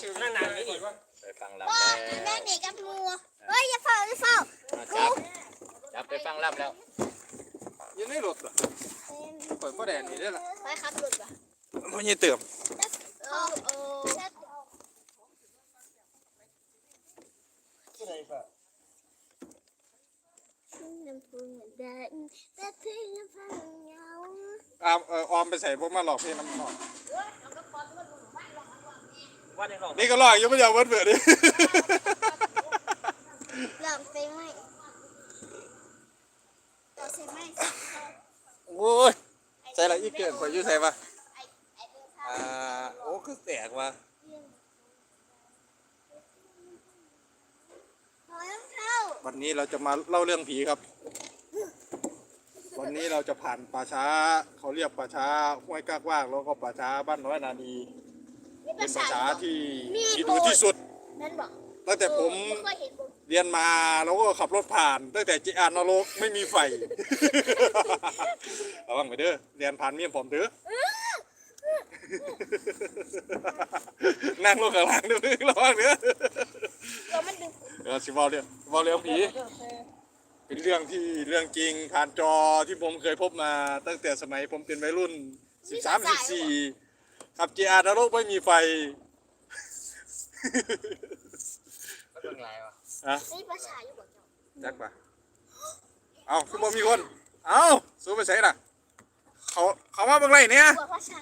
ชื่อนั่นนานนี่นี่ไปฟังลำพ่อแล้วแม่เด็กกับงูเฮ้ยอย่าเฝ้าอย่าเฝ้ามาจับจับไปฟังลำแล้วยังไม่หลุดเหรอเปิดพ่อแดนนี่ได้ละไปครับหลุดว่ะมันยังเติมเออเออที่ไหนป่ะน้ำพุเหมือนเดิมแต่เพียงพังเงาอามเออออมไปใส่พวกมาหลอกพี่น้ำหอม ว่าในหลอกนี่ก็หลอกยังไม่ยอมเวิร์ดเบื่อดิลองไปไหมเราใช่ไหมโอ้ยใส่ละอีกเกินข่อยอยู่ใส่ปะไอ้ไอ้เดินทางอ่าโอ้คือแตกว่ะพอแล้วเข้าวันนี้เราจะมาเล่าเรื่องผีครับ วันนี้เราจะผ่านป่าช้า เขาเรียกป่าช้าห้วยกากว่างแล้วก็ป่าช้าบ้านน้อยนาดีนี่ เป็นภาป่าษาช้าที่มีที่ดูที่สุด นั่นบอกตั้งแต่ผมไม่เคยเห็นผมเรียนมาแล้วก็ขับรถผ่าน ตั้งแต่จีอานนรกไม่มีไฟระวังไปเด้อเรียนผ่านเมียผมเด้อนั่งลงข้างล่างเด้อระวังเด้อเรามันดึงเออสิบอลเรื่องบอลเรื่องผีเป็นเรื่องที่เรื่องจริงผ่านจอที่ผมเคยพบมาตั้งแต่สมัยผมเป็นวัยรุ่น13 14ขับ จีอานรกไม่มีไฟก็เป็นไรวะฮะนี่ภาษาอยู่บอกเจ้าจักปะเอาคือบ่มีคน เอาสู้ไปใส่ล่ะ เขาเขามาเบิ่งไรเนี่ยตัวภาษา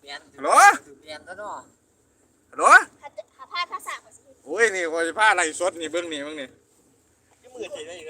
เปลี่ยนฮัลโหลเปลี่ยนก็เนาะฮัลโหลหาหาพาดภาษาภาษาโอ้ยนี่ว่าสิพาอะไรสดนี่เบิ่งนี่เบิ่งนี่ที่มือเฉยได้อยู่